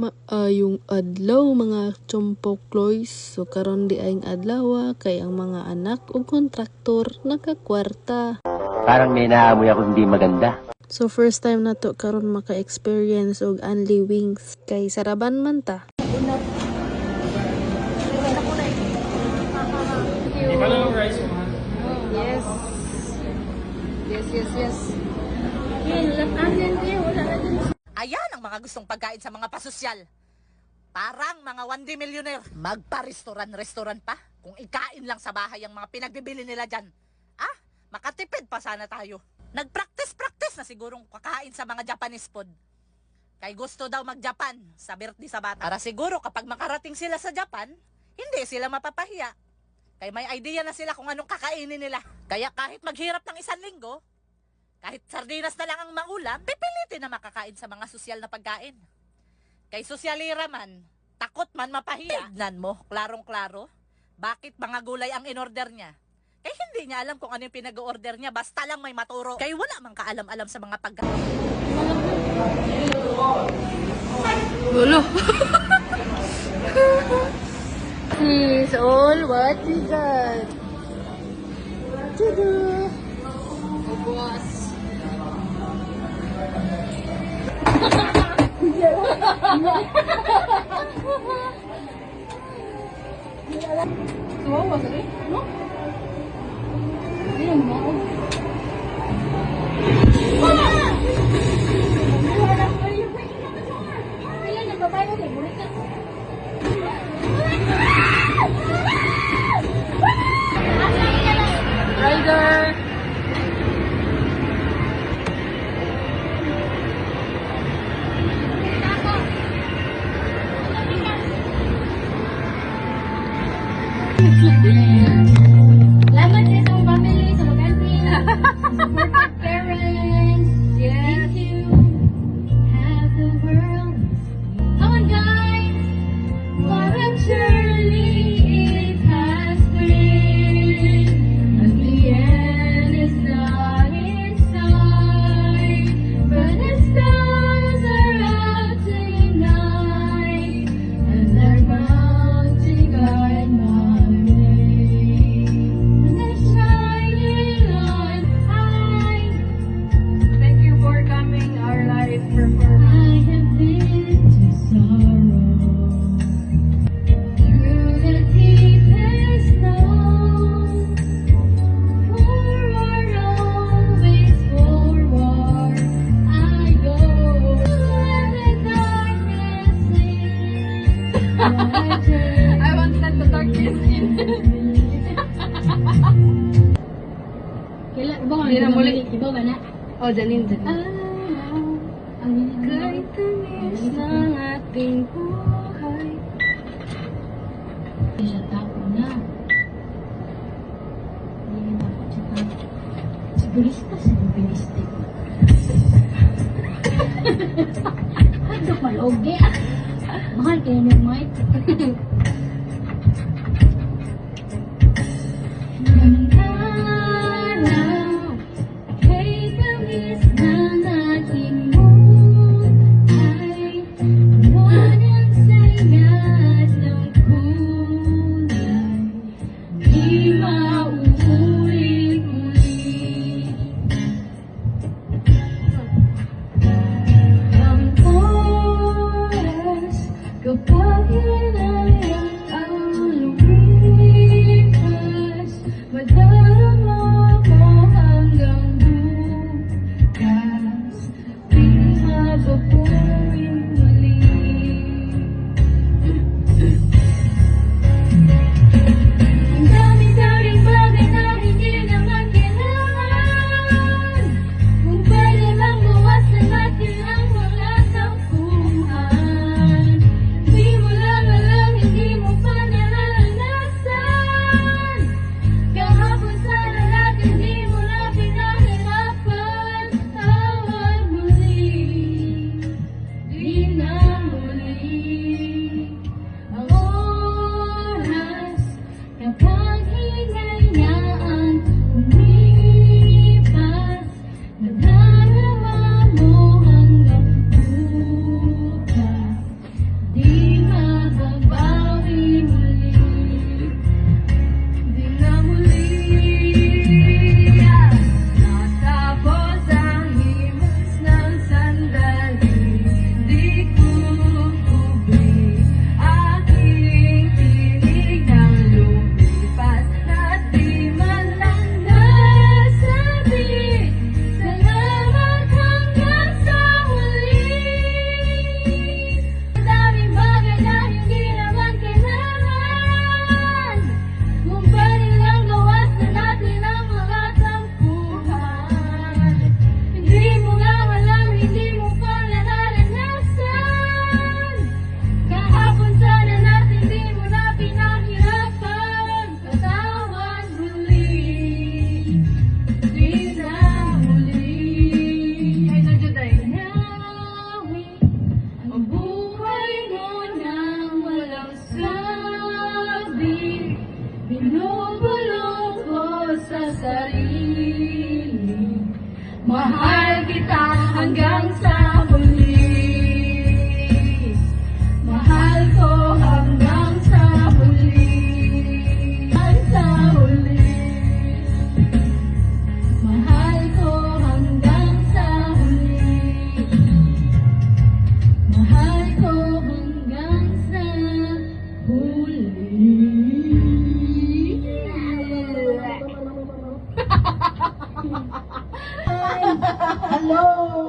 Maayong adlaw mga chompokloys. So karon di aing adlaw kay ang mga anak ug kontraktor nakakwarta. Parang may naamoy ako hindi maganda. So first time na to karon maka-experience og only wings kay saraban man ta. Yes. Yes, yes, yes. Ayan ang mga gustong pagkain sa mga pasosyal. Parang mga 1D millionaire. Magpa-restaurant-restaurant pa. Kung ikain lang sa bahay ang mga pinagbibili nila dyan. Ah, makatipid pa sana tayo. Nag-practice-practice na sigurong kakain sa mga Japanese food. Kay gusto daw mag-Japan sa birthday sa bata. Para siguro kapag makarating sila sa Japan, hindi sila mapapahiya. Kay may idea na sila kung anong kakainin nila. Kaya kahit maghirap ng isang linggo, kahit sardinas na lang ang maulam, pipilitin na makakain sa mga sosyal na pagkain. Kay sosyalira man, takot man mapahiya. Tignan mo, klarong-klaro, bakit mga gulay ang in-order niya. Kay hindi niya alam kung ano yung pinag-order niya, basta lang may maturo. Kay wala mang kaalam-alam sa mga pagkain. Gulo. Is all what we got. Tudu. What was it? No? I didn't know. Ah! Why are you breaking up the door? Thank you. Have the. Hindi na muli. Iba ka na. Oh, Janine, Janine. Ang Kay tamis ng ating buhay. Hindi siya tapo na. Hindi na ako siya tapo. Sigurista sa mobilistic. Ano maloge ah. Mahal kayo ng mic. kapag inayang ang lumipas Madarama Mahal kita hanggang Não!